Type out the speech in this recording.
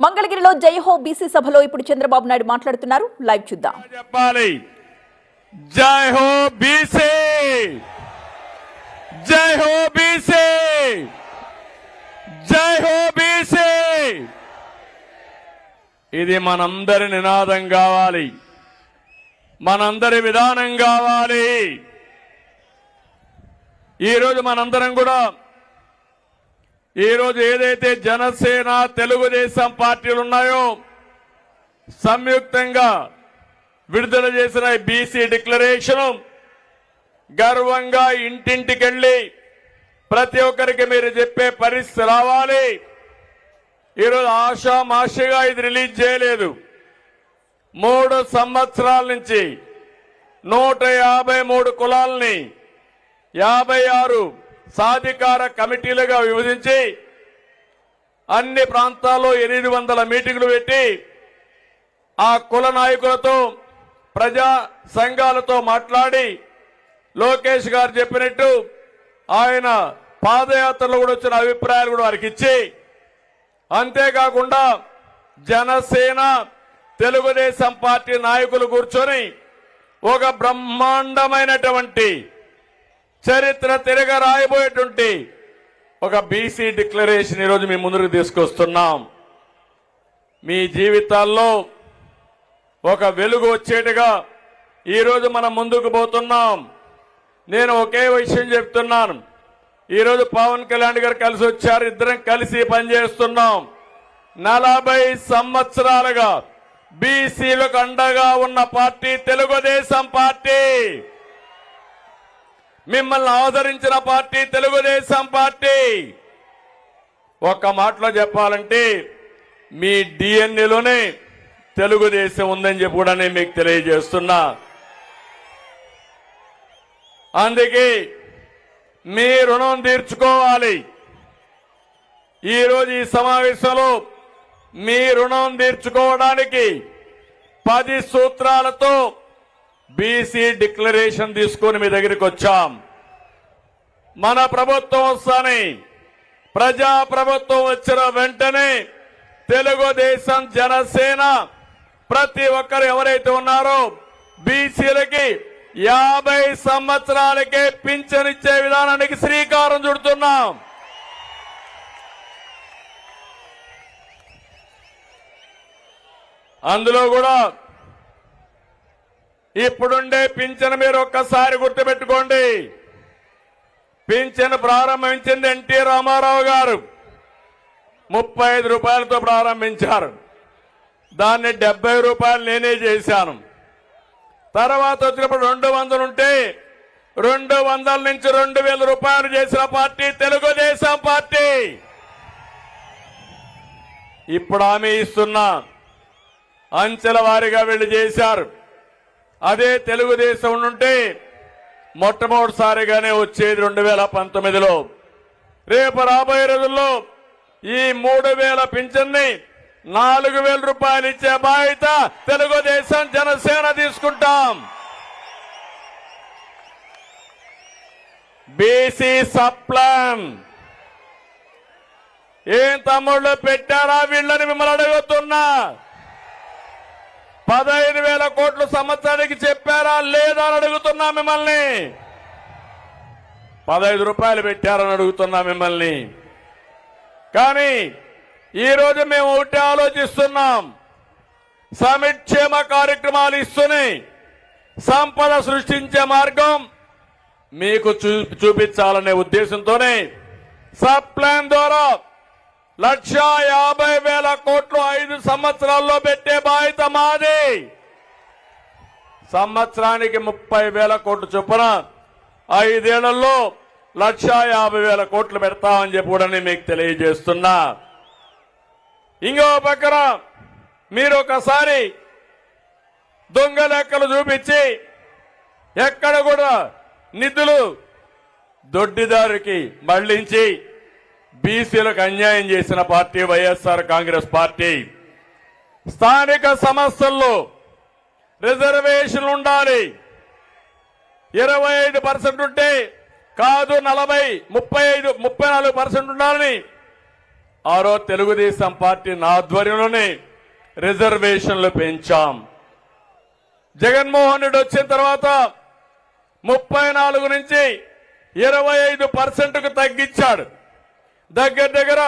మంగళగిరిలో జైహో బీసీ సభలో ఇప్పుడు చంద్రబాబు నాయుడు మాట్లాడుతున్నారు. లైవ్ చూద్దాం. చెప్పాలి. జై హో బీసీ. జై హో బీసీ. జై హో బీసీ. ఇది మనందరి నినాదం కావాలి. మనందరి విధానం కావాలి. ఈరోజు మనందరం కూడా ఈరోజు ఏదైతే జనసేన తెలుగుదేశం పార్టీలు ఉన్నాయో సంయుక్తంగా విడుదల చేసిన బీసీ డిక్లరేషన్ గర్వంగా ఇంటింటికెళ్ళి ప్రతి ఒక్కరికి మీరు చెప్పే పరిస్థితి రావాలి. ఈరోజు ఆషామాషిగా ఇది రిలీజ్ చేయలేదు. మూడు సంవత్సరాల నుంచి నూట యాభై మూడు కులాలని యాభై ఆరు సాధికార కమిటీలుగా విభజించి అన్ని ప్రాంతాల్లో ఎనిమిది వందల మీటింగులు పెట్టి ఆ కుల నాయకులతో ప్రజా సంఘాలతో మాట్లాడి లోకేష్ గారు చెప్పినట్టు ఆయన పాదయాత్రలో కూడా వచ్చిన అభిప్రాయాలు కూడా వారికి ఇచ్చి అంతేకాకుండా జనసేన తెలుగుదేశం పార్టీ నాయకులు కూర్చొని ఒక బ్రహ్మాండమైనటువంటి చరిత్ర తిరగ రాయబోయేటువంటి ఒక బీసీ డిక్లరేషన్ ఈరోజు మీ ముందుకు తీసుకొస్తున్నాం. మీ జీవితాల్లో ఒక వెలుగు వచ్చేట్టుగా ఈరోజు మనం ముందుకు పోతున్నాం. నేను ఒకే విషయం చెప్తున్నాను. ఈరోజు పవన్ కళ్యాణ్ గారు కలిసి వచ్చారు ఇద్దరం కలిసి పనిచేస్తున్నాం. నలభై సంవత్సరాలుగా బీసీలకు అండగా ఉన్న పార్టీ తెలుగుదేశం పార్టీ. మిమ్మల్ని ఆదరించిన పార్టీ తెలుగుదేశం పార్టీ. ఒక్క మాటలో చెప్పాలంటే మీ డిఎన్ఏలోనే తెలుగుదేశం ఉందని చెప్పి కూడా నేను మీకు తెలియజేస్తున్నా. అందుకే మీ రుణం తీర్చుకోవాలి. ఈరోజు ఈ సమావేశంలో మీ రుణం తీర్చుకోవడానికి పది సూత్రాలతో బీసీ డిక్లరేషన్ తీసుకొని మీ దగ్గరికి వచ్చాం. మన ప్రభుత్వం వస్తాని ప్రజా ప్రభుత్వం వచ్చిన వెంటనే తెలుగుదేశం జనసేన ప్రతి ఒక్కరు ఎవరైతే ఉన్నారో బీసీలకి యాభై సంవత్సరాలకే పింఛనిచ్చే విధానానికి శ్రీకారం చుడుతున్నాం. అందులో కూడా ఇప్పుడుండే పింఛన్ మీరు ఒక్కసారి గుర్తుపెట్టుకోండి. పింఛన్ ప్రారంభించింది ఎన్టీ రామారావు గారు. ముప్పై ఐదు రూపాయలతో ప్రారంభించారు. దాన్ని డెబ్బై రూపాయలు నేనే చేశాను. తర్వాత వచ్చినప్పుడు రెండు వందలు ఉంటే రెండు వందల నుంచి రెండు వేల రూపాయలు చేసిన పార్టీ తెలుగుదేశం పార్టీ. ఇప్పుడు ఆమె ఇస్తున్నా అంచెల వారీగా వీళ్ళు చేశారు. అదే తెలుగుదేశం ఉంటే మొట్టమొదటిసారిగానే వచ్చేది రెండు వేల పంతొమ్మిదిలో. రేపు రాబోయే రోజుల్లో ఈ మూడు వేల పింఛన్ని నాలుగు వేల రూపాయలు ఇచ్చే బాధ్యత తెలుగుదేశం జనసేన తీసుకుంటాం. బీసీ సప్లాన్. ఏం తమ్ముళ్ళు పెట్టారా వీళ్ళని మిమ్మల్ని అడుగుతున్నా. పదహైదు వేల కోట్లు సంవత్సరానికి చెప్పారా లేదా అని అడుగుతున్నా మిమ్మల్ని. పదహైదు రూపాయలు పెట్టారని అడుగుతున్నా మిమ్మల్ని. కానీ ఈరోజు మేము ఒకటి ఆలోచిస్తున్నాం. సమిక్షేమ కార్యక్రమాలు ఇస్తూనే సంపద సృష్టించే మార్గం మీకు చూ చూపించాలనే ఉద్దేశంతోనే సబ్ ప్లాన్ ద్వారా లక్ష యాభై వేల కోట్లు ఐదు సంవత్సరాల్లో పెట్టే బాధ్యత మాది. సంవత్సరానికి ముప్పై వేల కోట్లు చొప్పున ఐదేళ్ళలో లక్ష యాభై వేల కోట్లు పెడతామని చెప్పి కూడా నేను మీకు తెలియజేస్తున్నా. ఇంకో పక్కన మీరు ఒకసారి దొంగ లెక్కలు చూపించి ఎక్కడ కూడా నిధులు దొడ్డిదారికి మళ్ళించి బీసీలకు అన్యాయం చేసిన పార్టీ వైఎస్ఆర్ కాంగ్రెస్ పార్టీ. స్థానిక సమస్యల్లో రిజర్వేషన్ ఉండాలి. ఇరవై ఐదు పర్సెంట్ ఉంటే కాదు నలభై ముప్పై ఐదు ముప్పై నాలుగు పర్సెంట్ ఉండాలని ఆ రోజు తెలుగుదేశం పార్టీ నా ఆధ్వర్యంలోనే రిజర్వేషన్లు పెంచాం. జగన్మోహన్ రెడ్డి వచ్చిన తర్వాత ముప్పై నాలుగు నుంచి ఇరవై ఐదు పర్సెంట్కు తగ్గించాడు. దగ్గర దగ్గర